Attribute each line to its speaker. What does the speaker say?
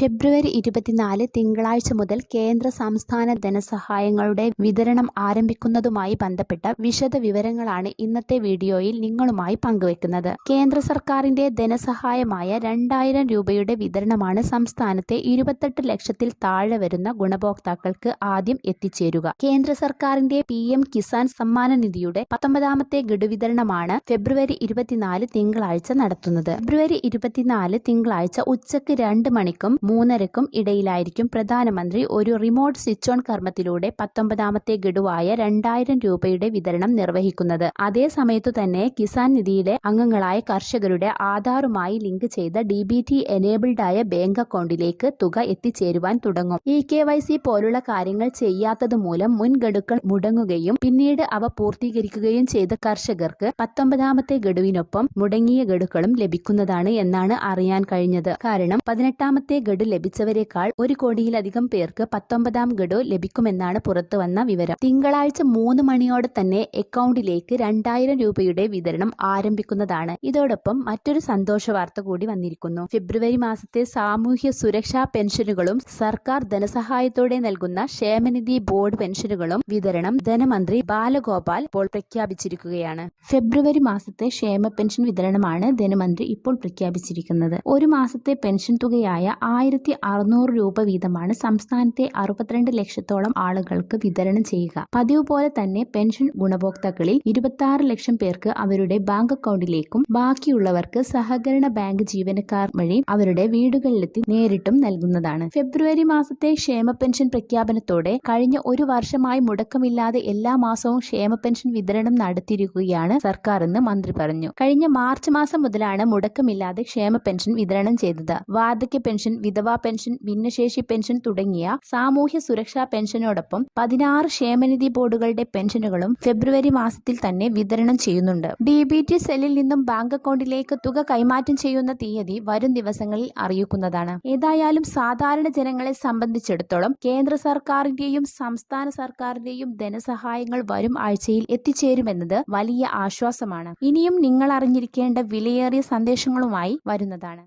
Speaker 1: ഫെബ്രുവരി ഇരുപത്തിനാല് തിങ്കളാഴ്ച മുതൽ കേന്ദ്ര സംസ്ഥാന ധനസഹായങ്ങളുടെ വിതരണം ആരംഭിക്കുന്നതുമായി ബന്ധപ്പെട്ട വിശദ വിവരങ്ങളാണ് ഇന്നത്തെ വീഡിയോയിൽ നിങ്ങളുമായി പങ്കുവെക്കുന്നത്. കേന്ദ്ര സർക്കാരിന്റെ ധനസഹായമായ രണ്ടായിരം രൂപയുടെ വിതരണമാണ് സംസ്ഥാനത്തെ ഇരുപത്തെട്ട് ലക്ഷത്തിൽ താഴെ വരുന്ന ഗുണഭോക്താക്കൾക്ക് ആദ്യം എത്തിച്ചേരുക. കേന്ദ്ര സർക്കാരിന്റെ പി എം കിസാൻ സമ്മാന നിധിയുടെ പത്തൊമ്പതാമത്തെ ഗഡു വിതരണമാണ് ഫെബ്രുവരി ഇരുപത്തിനാല് തിങ്കളാഴ്ച നടത്തുന്നത്. ഫെബ്രുവരി ഇരുപത്തിനാല് തിങ്കളാഴ്ച ഉച്ചയ്ക്ക് രണ്ട് മണിക്കും മൂന്നരക്കും ഇടയിലായിരിക്കും പ്രധാനമന്ത്രി ഒരു റിമോട്ട് സ്വിച്ച് ഓൺ കർമ്മത്തിലൂടെ പത്തൊമ്പതാമത്തെ ഗഡുവായ രണ്ടായിരം രൂപയുടെ വിതരണം നിർവഹിക്കുന്നത്. അതേ സമയത്തു തന്നെ കിസാൻ നിധിയിലെ അംഗങ്ങളായ കർഷകരുടെ ആധാറുമായി ലിങ്ക് ചെയ്ത ഡി ബി ടി എനേബിൾഡ് ആയ ബാങ്ക് അക്കൗണ്ടിലേക്ക് തുക എത്തിച്ചേരുവാൻ തുടങ്ങും. ഇ കെ വൈ സി പോലുള്ള കാര്യങ്ങൾ ചെയ്യാത്തത് മൂലം മുൻഗഡുക്കൾ മുടങ്ങുകയും പിന്നീട് അവ പൂർത്തീകരിക്കുകയും ചെയ്ത കർഷകർക്ക് പത്തൊമ്പതാമത്തെ ഗഡുവിനൊപ്പം മുടങ്ങിയ ഗഡുക്കളും ലഭിക്കുന്നതാണ് എന്നാണ് അറിയാൻ കഴിഞ്ഞത്. കാരണം പതിനെട്ടാമത്തെ ഗഡു ലഭിച്ചവരെക്കാൾ ഒരു കോടിയിലധികം പേർക്ക് പത്തൊമ്പതാം ഗഡു ലഭിക്കുമെന്നാണ് പുറത്തുവന്ന വിവരം. തിങ്കളാഴ്ച മൂന്ന് മണിയോടെ തന്നെ അക്കൗണ്ടിലേക്ക് രണ്ടായിരം രൂപയുടെ വിതരണം ആരംഭിക്കുന്നതാണ്. ഇതോടൊപ്പം മറ്റൊരു സന്തോഷ വാർത്ത കൂടി വന്നിരിക്കുന്നു. ഫെബ്രുവരി മാസത്തെ സാമൂഹ്യ സുരക്ഷാ പെൻഷനുകളും സർക്കാർ ധനസഹായത്തോടെ നൽകുന്ന ക്ഷേമനിധി ബോർഡ് പെൻഷനുകളും വിതരണം ധനമന്ത്രി ബാലഗോപാൽ ഇപ്പോൾ പ്രഖ്യാപിച്ചിരിക്കുകയാണ്. ഫെബ്രുവരി മാസത്തെ ക്ഷേമ പെൻഷൻ വിതരണമാണ് ധനമന്ത്രി ഇപ്പോൾ പ്രഖ്യാപിച്ചിരിക്കുന്നത്. ഒരു മാസത്തെ പെൻഷൻ തുകയായ ആയിരത്തി അറുന്നൂറ് രൂപ വീതമാണ് സംസ്ഥാനത്തെ അറുപത്തിരണ്ട് ലക്ഷത്തോളം ആളുകൾക്ക് വിതരണം ചെയ്യുക. പതിവ് പോലെ തന്നെ പെൻഷൻ ഗുണഭോക്താക്കളിൽ ഇരുപത്തി ലക്ഷം പേർക്ക് അവരുടെ ബാങ്ക് അക്കൗണ്ടിലേക്കും ബാക്കിയുള്ളവർക്ക് സഹകരണ ബാങ്ക് ജീവനക്കാർ വഴി അവരുടെ വീടുകളിലെത്തി നേരിട്ടും നൽകുന്നതാണ്. ഫെബ്രുവരി മാസത്തെ ക്ഷേമ പെൻഷൻ പ്രഖ്യാപനത്തോടെ കഴിഞ്ഞ ഒരു വർഷമായി മുടക്കമില്ലാതെ എല്ലാ മാസവും ക്ഷേമ പെൻഷൻ വിതരണം നടത്തിയിരിക്കുകയാണ് സർക്കാർ എന്ന് മന്ത്രി പറഞ്ഞു. കഴിഞ്ഞ മാർച്ച് മാസം മുതലാണ് മുടക്കമില്ലാതെ ക്ഷേമ പെൻഷൻ വിതരണം ചെയ്തത്. വാർദ്ധക്യ പെൻഷൻ വിധവാ പെൻഷൻ ഭിന്നശേഷി പെൻഷൻ തുടങ്ങിയ സാമൂഹ്യ സുരക്ഷാ പെൻഷനോടൊപ്പം പതിനാറ് ക്ഷേമനിധി ബോർഡുകളുടെ പെൻഷനുകളും ഫെബ്രുവരി മാസത്തിൽ തന്നെ വിതരണം ചെയ്യുന്നുണ്ട്. ഡി ബി ടി സെല്ലിൽ നിന്നും ബാങ്ക് അക്കൗണ്ടിലേക്ക് തുക കൈമാറ്റം ചെയ്യുന്ന തീയതി വരും ദിവസങ്ങളിൽ അറിയിക്കുന്നതാണ്. ഏതായാലും സാധാരണ ജനങ്ങളെ സംബന്ധിച്ചിടത്തോളം കേന്ദ്ര സർക്കാരിന്റെയും സംസ്ഥാന സർക്കാരിന്റെയും ധനസഹായങ്ങൾ വരും ആഴ്ചയിൽ എത്തിച്ചേരുമെന്നത് വലിയ ആശ്വാസമാണ്. ഇനിയും നിങ്ങൾ അറിഞ്ഞിരിക്കേണ്ട വിലയേറിയ സന്ദേശങ്ങളുമായി വരുന്നതാണ്.